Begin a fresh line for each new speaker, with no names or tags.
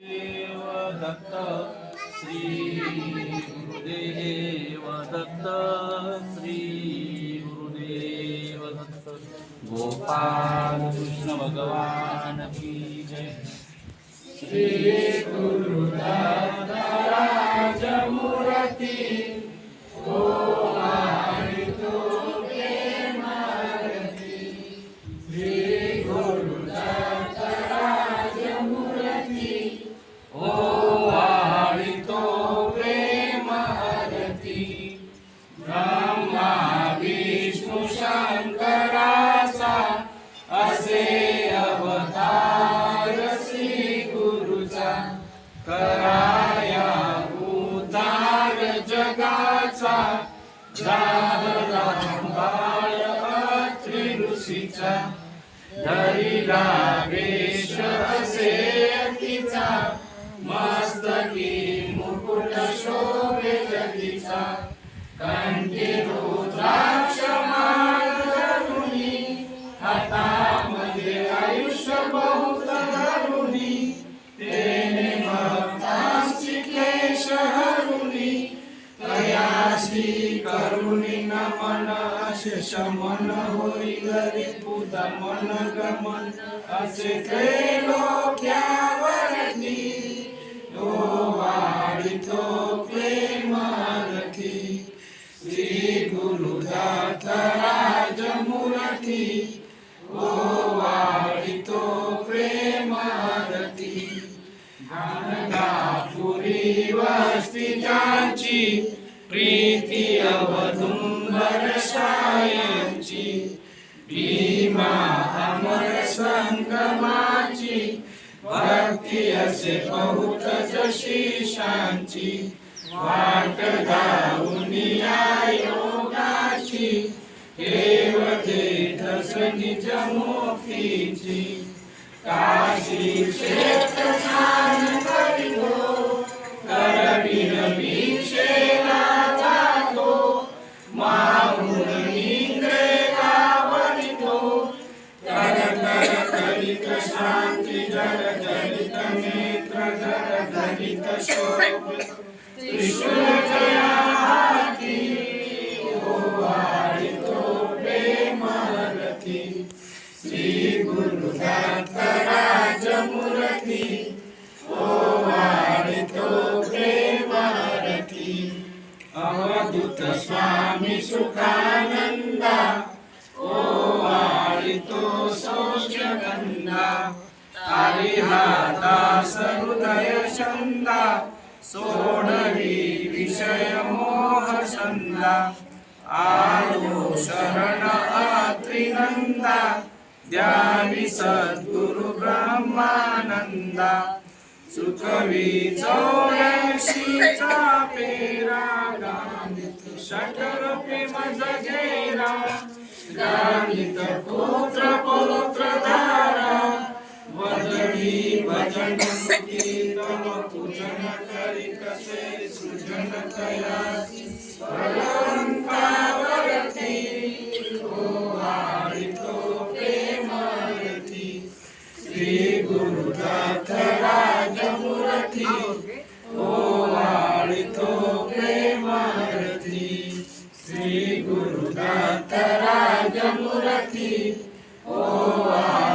देव दत्त श्री गुरुदेव दत्त श्री गुरुदेव दत्त गोपाल कृष्ण भगवान की जय। श्री गुरुदास जगाचा जाहरा बाळ अत्रि ऋषीचा धरिला वेश असे तिचा मस्तकी मुकुट शोभे जगीचा कंठी કરુણી નમન અશેષ મન હોય ગરે પૂજા મન ગમન અશે કૈલો ક્યાવરની ઓ વાડી તો પ્રેમ રખી શ્રી ગુરુ દાતરા જમુરથી ઓ વાડી તો પ્રેમ રખી ગાન વસ્તી ચાચી प्रीती अवधुंबरसायांची भीमा अमर संगमाची भक्ती असे बहुत जशीशांची वाट दावनिया योगाची देव देत निज मोक्षीची काशी क्षेत्र स्नान करितो धरित शोभ त्रिशूल जया हाती ओ वाढितो प्रेमरती श्री गुरुदत्त राजमूर्ती छंदा सोडवी विषय मोह छंदा. आलो शरण आत्रिनंदा द्यावी सद्गुरु ब्रह्मानंदा. सुखवी चौऱ्याशीचा पेरा गांधित षटरूपी मज घेरा. गांधित पुत्र पौत्र धारा कवि भजन कीर्तन पूजन करि कसे सृजन कयासी फलंतावरती ओ आरितो प्रेमारती श्री गुरुनाथ राजमुरती ओ आरितो प्रेमारती श्री गुरुनाथ राजमुरती ओ आरितो